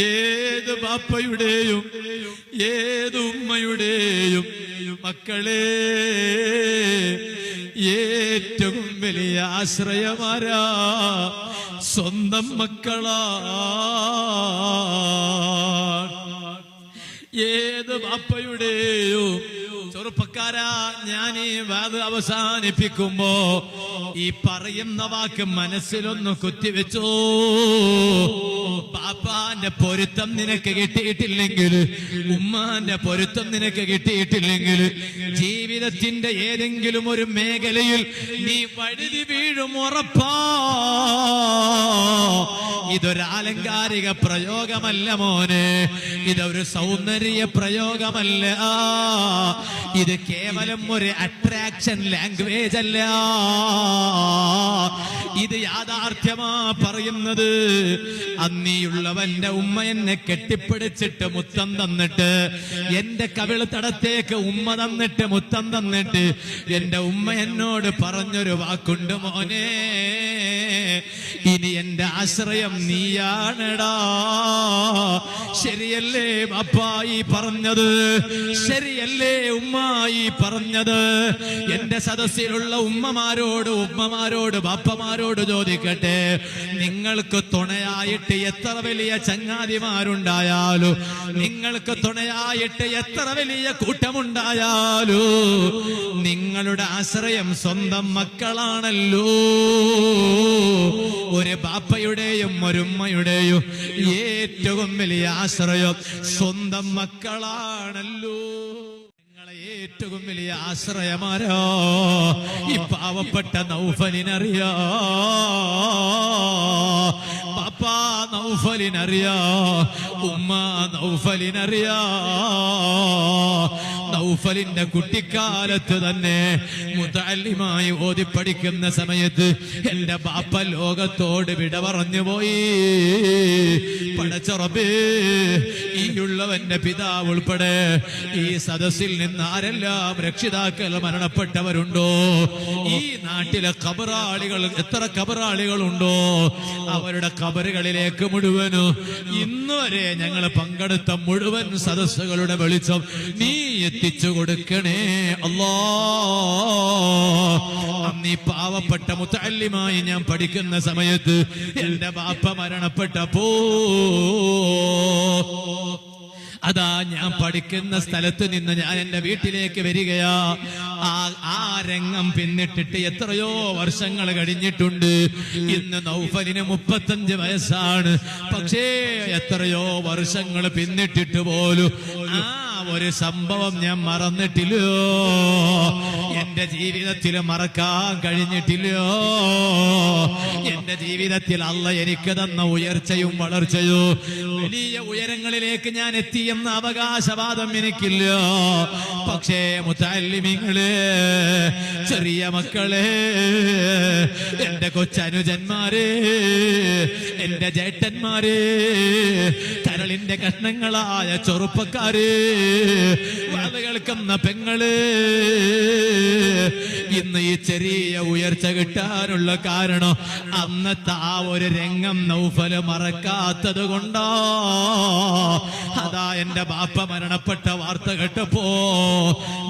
ഏത് ബാപ്പയുടെയും ഏത് ഉമ്മയുടെയും മക്കളെ ഏറ്റവും വലിയ ആശ്രയമാരാ സ്വന്തം മക്കളാ. ഏത് ബാപ്പയുടെയോ ചെറുപ്പക്കാരാ ഞാൻ ഈ വാത് അവസാനിപ്പിക്കുമ്പോ ഈ പറയുന്ന വാക്ക് മനസ്സിലൊന്ന് കുത്തിവെച്ചോ? പാപ്പാന്റെ പൊരുത്തം നിനക്ക് കിട്ടിയിട്ടില്ലെങ്കിൽ ഉമ്മാന്റെ പൊരുത്തം നിനക്ക് കിട്ടിയിട്ടില്ലെങ്കിൽ ജീവിതത്തിന്റെ ഏതെങ്കിലും ഒരു മേഖലയിൽ നീ വഴുതി വീഴും ഉറപ്പാ. ഇതൊരു ആലങ്കാരിക പ്രയോഗമല്ല മോനെ. ഇതൊരു സൗന്ദര്യ പ്രയോഗമല്ല. ഇത് കേവലം ഒരു അട്രാക്ഷൻ ലാംഗ്വേജ് അല്ല. ഇത് യാഥാർത്ഥ്യമാ പറയുന്നത്. അന്നിയുള്ളവന്റെ ഉമ്മ എന്നെ കെട്ടിപ്പിടിച്ചിട്ട് മുത്തം തന്നിട്ട് എന്റെ കവിൾ തടത്തേക്ക് ഉമ്മ തന്നിട്ട് മുത്തം തന്നിട്ട് എന്റെ ഉമ്മ എന്നോട് പറഞ്ഞൊരു വാക്കുണ്ട് മോനെ. ഇനി എന്റെ ആശ്രയം നീയാണടാ. ശരിയല്ലേ അപ്പായി പറഞ്ഞത്? ശരിയല്ലേ ഉമ്മായി പറഞ്ഞത്? എന്റെ സദസ്സിലുള്ള ഉമ്മമാരോട് ഉമ്മമാരോട് ബാപ്പമാരോട് ചോദിക്കട്ടെ. നിങ്ങൾക്ക് തുണയായിട്ട് എത്ര വലിയ ചങ്ങാതിമാരുണ്ടായാലും നിങ്ങൾക്ക് തുണയായിട്ട് എത്ര വലിയ കൂട്ടമുണ്ടായാലോ നിങ്ങളുടെ ആശ്രയം സ്വന്തം മക്കളാണല്ലോ. ഒരു ബാപ്പയുടെയും ഒരുമ്മയുടെയും ഏറ്റവും വലിയ ആശ്രയം. സ്വന്തം മക്കളാണല്ലോ. ഏറ്റവും വലിയ ആശ്രയമാരോ. ഈ പാവപ്പെട്ട നൗഫലിനറിയോ. പാപ്പ നൗഫലിനറിയോ. ഉമ്മ നൗഫലിനറിയാ. നൗഫലിന്റെ കുട്ടിക്കാലത്ത് തന്നെ മുതാലിമായി ഓതി പഠിക്കുന്ന സമയത്ത് എന്റെ ബാപ്പ ലോകത്തോട് വിട പറഞ്ഞു പോയി. പടച്ചറബേ ഈ ഉള്ളവന്റെ പിതാവ് ഉൾപ്പെടെ ഈ സദസ്സിൽ നിന്ന് ആരെല്ലാം രക്ഷിതാക്കൾ മരണപ്പെട്ടവരുണ്ടോ? ഈ നാട്ടിലെ കബറാളികൾ എത്ര കബറാളികളുണ്ടോ അവരുടെ കബറുകളിലേക്ക് മുഴുവനും ഇന്നുവരെ ഞങ്ങൾ പങ്കെടുത്ത മുഴുവൻ സദസ്സുകളുടെ വെളിച്ചം നീ എത്തിച്ചു കൊടുക്കണേ. അല്ലോ. ഈ പാവപ്പെട്ട മുത്തല്ലിമായി ഞാൻ പഠിക്കുന്ന സമയത്ത് എന്റെ ബാപ്പ മരണപ്പെട്ടപ്പോ അതാ ഞാൻ പഠിക്കുന്ന സ്ഥലത്ത് നിന്ന് ഞാൻ എന്റെ വീട്ടിലേക്ക് വരികയാ. ആ ആ രംഗം പിന്നിട്ടിട്ട് എത്രയോ വർഷങ്ങൾ കഴിഞ്ഞിട്ടുണ്ട്. ഇന്ന് നൗഫലിന് മുപ്പത്തഞ്ച് വയസ്സാണ്. പക്ഷേ എത്രയോ വർഷങ്ങൾ പിന്നിട്ടിട്ട് പോലും ആ ഒരു സംഭവം ഞാൻ മറന്നിട്ടില്ലോ. എന്റെ ജീവിതത്തിൽ മറക്കാൻ കഴിഞ്ഞിട്ടില്ലോ. എന്റെ ജീവിതത്തിൽ അല്ല എനിക്ക് തന്ന ഉയർച്ചയും വളർച്ചയോ. വലിയ ഉയരങ്ങളിലേക്ക് ഞാൻ എത്തിയെന്ന അവകാശവാദം എനിക്കില്ല. പക്ഷേ മുത്താലിമിങ്ങൾ ചെറിയ മക്കളെ എന്റെ കൊച്ചനുജന്മാരെ എന്റെ ജേട്ടന്മാരെ കരളിന്റെ കഷ്ണങ്ങളായ ചെറുപ്പക്കാര് വളർന്നു കേൾക്കുന്ന പെങ്ങൾ ഇന്ന് ഈ ചെറിയ ഉയർച്ച കിട്ടാനുള്ള കാരണം അന്നത്തെ ആ ഒരു രംഗം നൗഫൽ മറക്കാത്തത് കൊണ്ടാ. എന്റെ ബാപ്പ മരണപ്പെട്ട വാർത്ത കേട്ടപ്പോ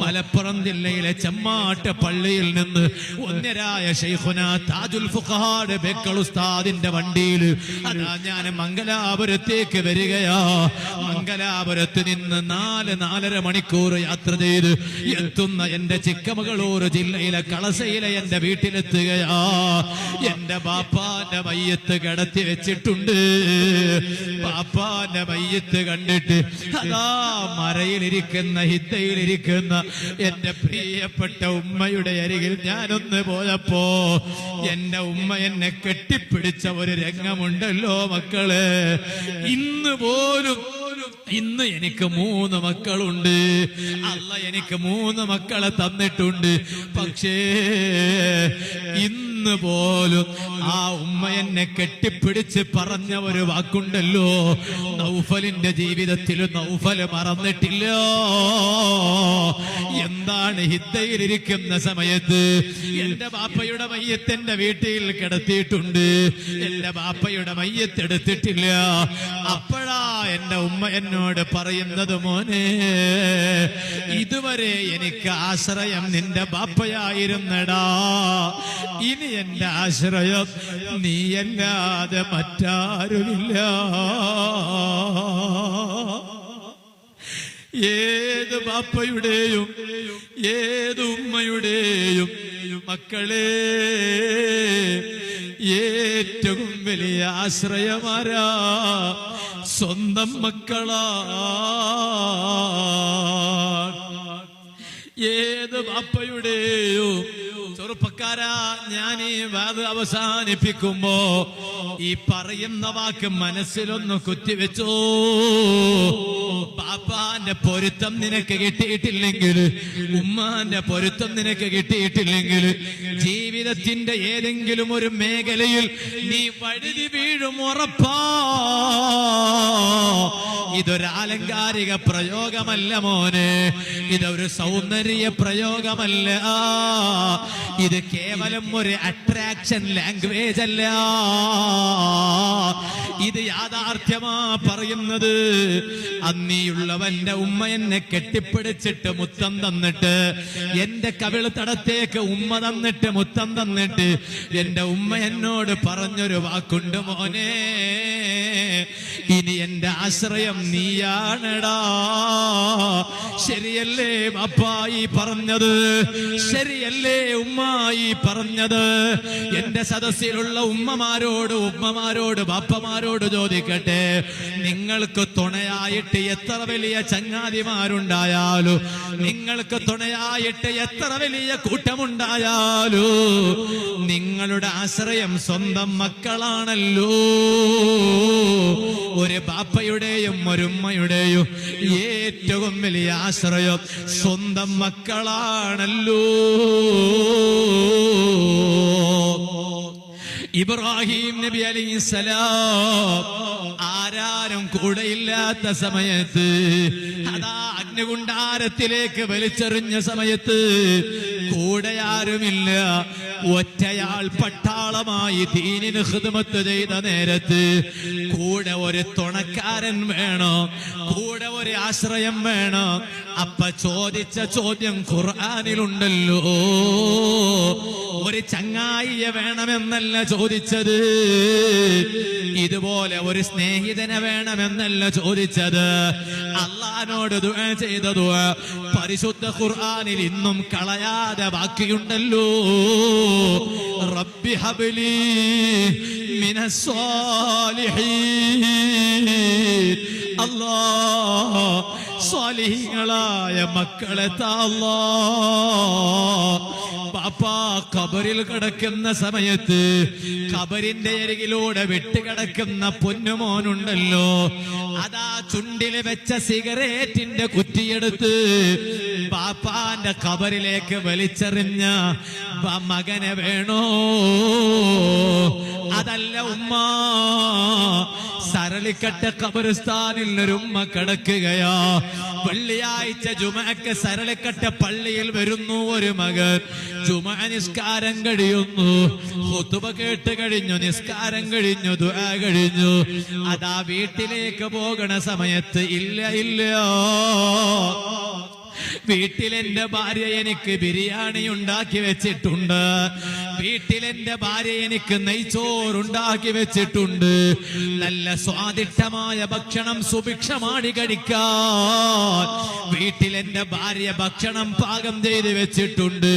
മലപ്പുറം ജില്ലയിലെ ചെമ്മാട്ട് പള്ളിയിൽ നിന്ന് ഒന്നരായ ഷെയ്ഖുന താജുൽ ഫുഹാട് ബെക്കൾ ഉസ്താദിന്റെ വണ്ടിയിൽ അതാ ഞാൻ മംഗലാപുരത്തേക്ക് വരികയാ. മംഗലാപുരത്ത് നിന്ന് നാല് നാലര മണിക്കൂർ യാത്ര ചെയ്ത് എത്തുന്ന എന്റെ ചിക്കമകളൂർ ജില്ലയിലെ കളസയിലെ എന്റെ വീട്ടിലെത്തുകയാ. എന്റെ ബാപ്പാന്റെ മയ്യത്ത് കിടത്തി വെച്ചിട്ടുണ്ട്. ബാപ്പാന്റെ മയ്യത്ത് കണ്ടിട്ട് അതാ മറയിലിരിക്കുന്ന ഹിത്തയിലിരിക്കുന്ന എന്റെ പ്രിയപ്പെട്ട ഉമ്മയുടെ അരികിൽ ഞാനൊന്ന് പോയപ്പോ എന്റെ ഉമ്മ എന്നെ കെട്ടിപ്പിടിച്ച ഒരു രംഗമുണ്ടല്ലോ മക്കൾ. ഇന്ന് പോലും ഇന്ന് എനിക്ക് മൂന്ന് മക്കളുണ്ട്. അല്ല എനിക്ക് മൂന്ന് മക്കളെ തന്നിട്ടുണ്ട്. പക്ഷേ ഇന്ന് ഇന്ന് പോലും ആ ഉമ്മ എന്നെ കെട്ടിപ്പിടിച്ച് പറഞ്ഞ ഒരു വാക്കുണ്ടല്ലോ. നൗഫലിന്റെ ജീവിതത്തിൽ നൗഫൽ മറന്നിട്ടില്ല. എന്താണ് ഹിദ്ദയിലിരിക്കുന്ന സമയത്ത്? എന്റെ ബാപ്പയുടെ മയ്യത്തെന്റെ വീട്ടിൽ കിടത്തിയിട്ടുണ്ട്. എന്റെ ബാപ്പയുടെ മയ്യത്തെടുത്തിട്ടില്ല അപ്പോഴാ എന്റെ ഉമ്മ എന്നോട് പറയുന്നത് മോനെ ഇതുവരെ എനിക്ക് ആശ്രയം നിന്റെ ബാപ്പയായിരുന്നടാ. ഇനി എന്റെ ആശ്രയം നീയല്ലാതെ മറ്റാരുമില്ല. ഏത് ബാപ്പയുടെയും ഏത് ഉമ്മയുടെയും മക്കളെ ഏറ്റവും വലിയ ആശ്രയമാരാ സ്വന്തം മക്കളാ. ഏത് ബാപ്പയുടെയോ ചെറുപ്പക്കാരാ ഞാൻ ഈ വാത് അവസാനിപ്പിക്കുമ്പോ ഈ പറയുന്ന വാക്ക് മനസ്സിലൊന്ന് കുത്തിവെച്ചോ. പാപ്പാന്റെ പൊരുത്തം നിനക്ക് കിട്ടിയിട്ടില്ലെങ്കിൽ ഉമ്മാന്റെ പൊരുത്തം നിനക്ക് കിട്ടിയിട്ടില്ലെങ്കിൽ ജീവിതത്തിന്റെ ഏതെങ്കിലും ഒരു മേഖലയിൽ നീ വഴുതി വീഴും ഉറപ്പാ. ഇതൊരു ആലങ്കാരിക പ്രയോഗമല്ല മോനെ. ഇതൊരു സൗന്ദര്യ പ്രയോഗമല്ല. ഇത് കേവലം ഒരു അട്രാക്ഷൻ ലാംഗ്വേജ് അല്ല. ഇത് യാഥാർത്ഥ്യമാ പറയുന്നത്. അന്നിയുള്ളവന്റെ ഉമ്മ എന്നെ കെട്ടിപ്പിടിച്ചിട്ട് മുത്തം തന്നിട്ട് എന്റെ കവിൾ തടത്തേക്ക് ഉമ്മ തന്നിട്ട് മുത്തം തന്നിട്ട് എന്റെ ഉമ്മ എന്നോട് പറഞ്ഞൊരു വാക്കുണ്ട് മോനെ. ഇനി എന്റെ ആശ്രയം നീയാണടാ. ശരിയല്ലേ അപ്പായി പറഞ്ഞത്? ശരിയല്ലേ ഉമ്മായി പറഞ്ഞത്? എന്റെ സദസ്സിലുള്ള ഉമ്മമാരോട് ഉമ്മമാരോട് ബാപ്പമാരോട് ചോദിക്കട്ടെ. നിങ്ങൾക്ക് തുണയായിട്ട് എത്ര വലിയ ചങ്ങാതിമാരുണ്ടായാലും? നിങ്ങൾക്ക് തുണയായിട്ട് എത്ര വലിയ കൂട്ടമുണ്ടായാലും? നിങ്ങളുടെ ആശ്രയം സ്വന്തം മക്കളാണല്ലോ. ഒരു ബാപ്പയുടെയും ഒരു ഉമ്മയുടെയും ഏറ്റവും വലിയ ആശ്രയം സ്വന്തം മക്കളാണല്ലോ. ഇബ്രാഹിം നബി അലൈഹി സലാം ആരാരും കൂടെയില്ലാത്ത സമയത്ത് അതാ അഗ്നികുണ്ടാരത്തിലേക്ക് വലിച്ചെറിഞ്ഞ സമയത്ത് കൂടെ ആരുമില്ല. ഒറ്റയാൾ പട്ടാളമായി ദീനിന് ഹിദ്മത്ത് ചെയ്ത നേരത്ത് കൂടെ ഒരു തുണക്കാരൻ വേണോ? കൂടെ ഒരു ആശ്രയം വേണോ? അപ്പ ചോദിച്ച ചോദ്യം ഖുർആാനിലുണ്ടല്ലോ. ഒരു ചങ്ങായിയെ വേണമെന്നല്ല ചോദിച്ചത്. ഇതുപോലെ ഒരു സ്നേഹിതനെ വേണമെന്നല്ല ചോദിച്ചത്. അള്ളഹാനോട് ദുആ ചെയ്ത ദുആ പരിശുദ്ധ ഖുർആാനിൽ ഇന്നും കളയാതെ ബാക്കിയുണ്ടല്ലോ. റബ്ബി ഹബലി അല്ലാ സ്വാലിഹീങ്ങളായ മക്കളെ താല്ലാ പാപ്പാ കബറിൽ കിടക്കുന്ന സമയത്ത് കബറിന്റെ അരികിലൂടെ വിട്ടുകിടക്കുന്ന പൊന്നുമോനുണ്ടല്ലോ അതാ ചുണ്ടിൽ വെച്ച സിഗരറ്റിന്റെ കുറ്റിയെടുത്ത് പാപ്പാന്റെ കബറിലേക്ക് വലിച്ചെറിഞ്ഞ മകനെ വേണോ? അതല്ല ഉമ്മ സരളിക്കട്ട കബറിസ്ഥാനിൽ ഒരുമ്മ കിടക്കുകയാ. വെള്ളിയാഴ്ച ജുമക്ക് സരളിക്കട്ട പള്ളിയിൽ വരുന്നു ഒരു മകൻ. ജുമ നിസ്കാരം കഴിയുന്നു. കൊത്തുപ കേട്ട് കഴിഞ്ഞു നിസ്കാരം കഴിഞ്ഞു ദുആ കഴിഞ്ഞു. അതാ വീട്ടിലേക്ക് പോകണ സമയത്ത് ഇല്ല ഇല്ല. വീട്ടിൽ എന്റെ ഭാര്യ എനിക്ക് ബിരിയാണി ഉണ്ടാക്കി വെച്ചിട്ടുണ്ട്. വീട്ടിൽ എന്റെ ഭാര്യ എനിക്ക് നെയ്ച്ചോറുണ്ടാക്കി വെച്ചിട്ടുണ്ട്. നല്ല സ്വാദിഷ്ടമായ ഭക്ഷണം സുഭിക്ഷമാണി കഴിക്കാൻ. വീട്ടിലെന്റെ ഭാര്യ ഭക്ഷണം പാകം ചെയ്ത് വെച്ചിട്ടുണ്ട്.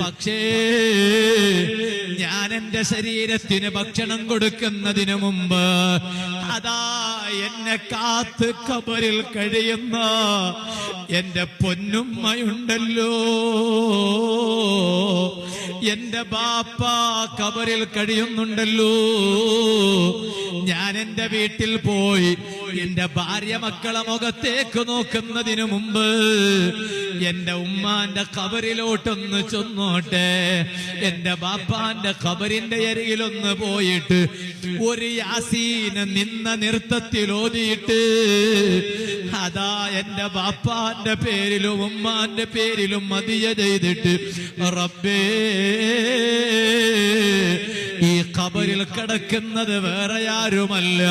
പക്ഷേ ഞാൻ എന്റെ ശരീരത്തിന് ഭക്ഷണം കൊടുക്കുന്നതിന് മുമ്പ് അതാ എന്നെ കാത്ത് കബറിൽ കഴിയുന്ന എന്റെ പൊന്നുമ്മയുണ്ടല്ലോ. എന്റെ ബാപ്പ കബറിൽ കഴിയുന്നുണ്ടല്ലോ. ഞാൻ എന്റെ വീട്ടിൽ പോയി. എന്റെ ഭാര്യ മക്കളെ മുഖത്തേക്ക് നോക്കുന്നതിനു മുമ്പ് എന്റെ ഉമ്മാന്റെ കബറിലോട്ടൊന്ന് ചൊന്നോട്ടെ. എന്റെ ബാപ്പാന്റെ കബറിന്റെ അരികിലൊന്ന് പോയിട്ട് ഒരു യാസീന നിന്ന നൃത്തത്തിൽ ഓതിയിട്ട് അതാ എന്റെ ബാപ്പാന്റെ പേരിലും ഉമ്മാന്റെ പേരിലും മതിയ ചെയ്തിട്ട് റബ്ബേ ഈ കബറിൽ കിടക്കുന്നത് വേറെ ആരുമല്ല.